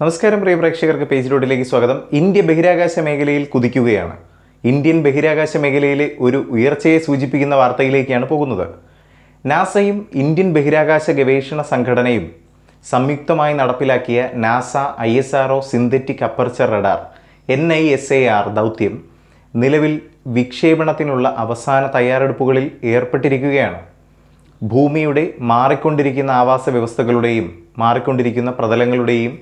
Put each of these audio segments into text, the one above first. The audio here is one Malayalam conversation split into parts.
നമസ്കാരം പ്രിയ പ്രേക്ഷകർക്ക് പേജ് റോഡിലേക്ക് സ്വാഗതം. ഇന്ത്യ ബഹിരാകാശ മേഖലയിൽ കുതിക്കുകയാണ്. ഇന്ത്യൻ ബഹിരാകാശ മേഖലയിലെ ഒരു ഉയർച്ചയെ സൂചിപ്പിക്കുന്ന വാർത്തയിലേക്കാണ് പോകുന്നത്. നാസയും ഇന്ത്യൻ ബഹിരാകാശ ഗവേഷണ സംഘടനയും സംയുക്തമായി നടപ്പിലാക്കിയ NASA I S R O synthetic aperture radar N I S A R ദൗത്യം നിലവിൽ വിക്ഷേപണത്തിനുള്ള അവസാന തയ്യാറെടുപ്പുകളിൽ ഏർപ്പെട്ടിരിക്കുകയാണ്. ഭൂമിയുടെ മാറിക്കൊണ്ടിരിക്കുന്ന ആവാസ വ്യവസ്ഥകളുടെയും മാറിക്കൊണ്ടിരിക്കുന്ന പ്രതലങ്ങളുടെയും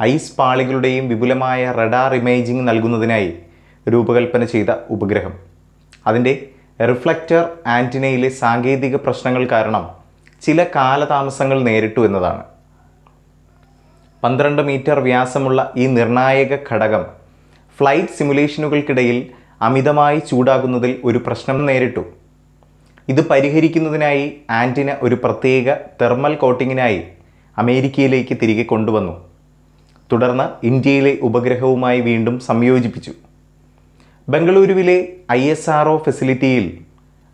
ഐസ് പാളികളുടെയും വിപുലമായ റഡാർ ഇമേജിംഗ് നൽകുന്നതിനായി രൂപകൽപ്പന ചെയ്ത ഉപഗ്രഹം. അതിന്റെ റിഫ്ലക്റ്റർ ആന്റിനയിലെ സാങ്കേതിക പ്രശ്നങ്ങൾ കാരണം ചില കാലതാമസങ്ങൾ നേരിട്ടു എന്നതാണ്. പന്ത്രണ്ട് മീറ്റർ വ്യാസമുള്ള ഈ നിർണായക ഘടകം ഫ്ലൈറ്റ് സിമുലേഷനുകൾക്കിടയിൽ അമിതമായി ചൂടാകുന്നതിൽ ഒരു പ്രശ്നം നേരിട്ടു. ഇത് പരിഹരിക്കുന്നതിനായി ആന്റിന ഒരു പ്രത്യേക തെർമൽ കോട്ടിങ്ങിനായി അമേരിക്കയിലേക്ക് തിരികെ കൊണ്ടുവന്നു. തുടർന്ന് ഇന്ത്യയിലെ ഉപഗ്രഹവുമായി വീണ്ടും സംയോജിപ്പിച്ചു. ബംഗളൂരുവിലെ ഐ എസ് ആർ ഒ ഫെസിലിറ്റിയിൽ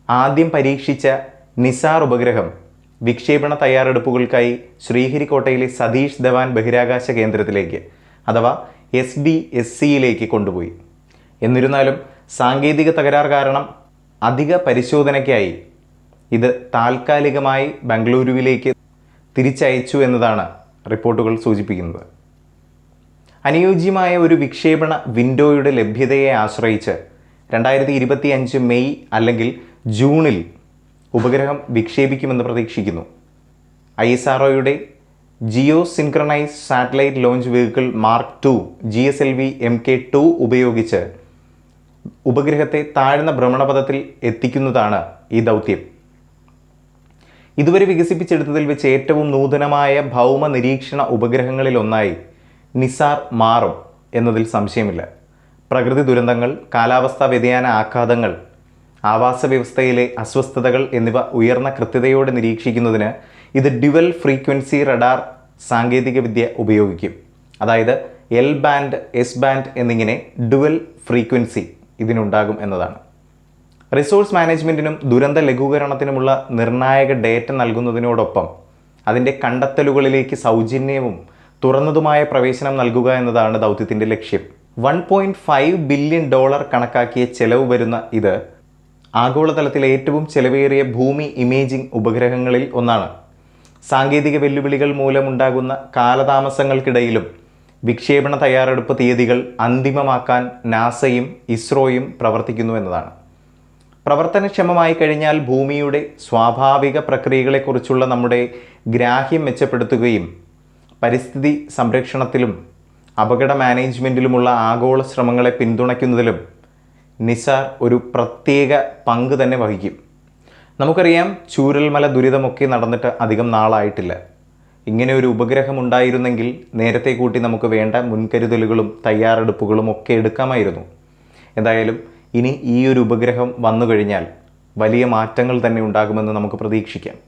ആദ്യം പരീക്ഷിച്ച നിസാർ ഉപഗ്രഹം വിക്ഷേപണ തയ്യാറെടുപ്പുകൾക്കായി ശ്രീഹരിക്കോട്ടയിലെ സതീഷ് ധവാൻ ബഹിരാകാശ കേന്ദ്രത്തിലേക്ക് അഥവാ എസ് ഡി എസ് സിയിലേക്ക് കൊണ്ടുപോയി. എന്നിരുന്നാലും സാങ്കേതിക തകരാർ കാരണം അധിക പരിശോധനയ്ക്കായി ഇത് താൽക്കാലികമായി ബംഗളൂരുവിലേക്ക് തിരിച്ചയച്ചു എന്നതാണ് റിപ്പോർട്ടുകൾ സൂചിപ്പിക്കുന്നത്. അനുയോജ്യമായ ഒരു വിക്ഷേപണ വിൻഡോയുടെ ലഭ്യതയെ ആശ്രയിച്ച് രണ്ടായിരത്തി ഇരുപത്തി അഞ്ച് മെയ് അല്ലെങ്കിൽ ജൂണിൽ ഉപഗ്രഹം വിക്ഷേപിക്കുമെന്ന് പ്രതീക്ഷിക്കുന്നു. I S R geo synchronise satellite launch vehicle mark two G S L V M K two ഉപയോഗിച്ച് ഉപഗ്രഹത്തെ താഴ്ന്ന ഭ്രമണപഥത്തിൽ എത്തിക്കുന്നതാണ് ഈ ദൗത്യം. ഇതുവരെ വികസിപ്പിച്ചെടുത്തതിൽ വെച്ച് ഏറ്റവും നൂതനമായ ഭൗമ നിരീക്ഷണ ഉപഗ്രഹങ്ങളിൽ ഒന്നായി നിസാർ മാറും എന്നതിൽ സംശയമില്ല. പ്രകൃതി ദുരന്തങ്ങൾ കാലാവസ്ഥാ വ്യതിയാന ആഘാതങ്ങൾ ആവാസ വ്യവസ്ഥയിലെ അസ്വസ്ഥതകൾ എന്നിവ ഉയർന്ന കൃത്യതയോടെ നിരീക്ഷിക്കുന്നതിന് ഇത് ഡ്യുവൽ ഫ്രീക്വൻസി റഡാർ സാങ്കേതികവിദ്യ ഉപയോഗിക്കും. അതായത് എൽ ബാൻഡ് എസ് ബാൻഡ് എന്നിങ്ങനെ ഡുവൽ ഫ്രീക്വൻസി ഇതിനുണ്ടാകും എന്നതാണ്. റിസോഴ്സ് മാനേജ്മെന്റിനും ദുരന്ത ലഘൂകരണത്തിനുമുള്ള നിർണായക ഡേറ്റ നൽകുന്നതിനോടൊപ്പം അതിന്റെ കണ്ടെത്തലുകളിലേക്ക് സൗജന്യവും തുറന്നതുമായ പ്രവേശനം നൽകുക എന്നതാണ് ദൗത്യത്തിന്റെ ലക്ഷ്യം. One point five billion dollar കണക്കാക്കിയ ചെലവ് വരുന്ന ഇത് ആഗോളതലത്തിലെ ഏറ്റവും ചെലവേറിയ ഭൂമി ഇമേജിംഗ് ഉപഗ്രഹങ്ങളിൽ ഒന്നാണ്. സാങ്കേതിക വെല്ലുവിളികൾ മൂലമുണ്ടാകുന്ന കാലതാമസങ്ങൾക്കിടയിലും വിക്ഷേപണ തയ്യാറെടുപ്പ് തീയതികൾ അന്തിമമാക്കാൻ നാസയും ഇസ്രോയും പ്രവർത്തിക്കുന്നു എന്നതാണ്. പ്രവർത്തനക്ഷമമായി കഴിഞ്ഞാൽ ഭൂമിയുടെ സ്വാഭാവിക പ്രക്രിയകളെക്കുറിച്ചുള്ള നമ്മുടെ ഗ്രാഹ്യം മെച്ചപ്പെടുത്തുകയും പരിസ്ഥിതി സംരക്ഷണത്തിലും അപകട മാനേജ്മെന്റിലുമുള്ള ആഗോള ശ്രമങ്ങളെ പിന്തുണയ്ക്കുന്നതിലും നിസാർ ഒരു പ്രത്യേക പങ്ക് തന്നെ വഹിക്കും. നമുക്കറിയാം ചൂരൽമല ദുരിതമൊക്കെ നടന്നിട്ട് അധികം നാളായിട്ടില്ല. ഇങ്ങനെ ഒരു ഉപഗ്രഹം ഉണ്ടായിരുന്നെങ്കിൽ നേരത്തെ കൂട്ടി നമുക്ക് വേണ്ട മുൻകരുതലുകളും തയ്യാറെടുപ്പുകളും ഒക്കെ എടുക്കാമായിരുന്നു. എന്തായാലും ഇനി ഈ ഒരു ഉപഗ്രഹം വന്നു കഴിഞ്ഞാൽ വലിയ മാറ്റങ്ങൾ തന്നെ ഉണ്ടാകുമെന്ന് നമുക്ക് പ്രതീക്ഷിക്കാം.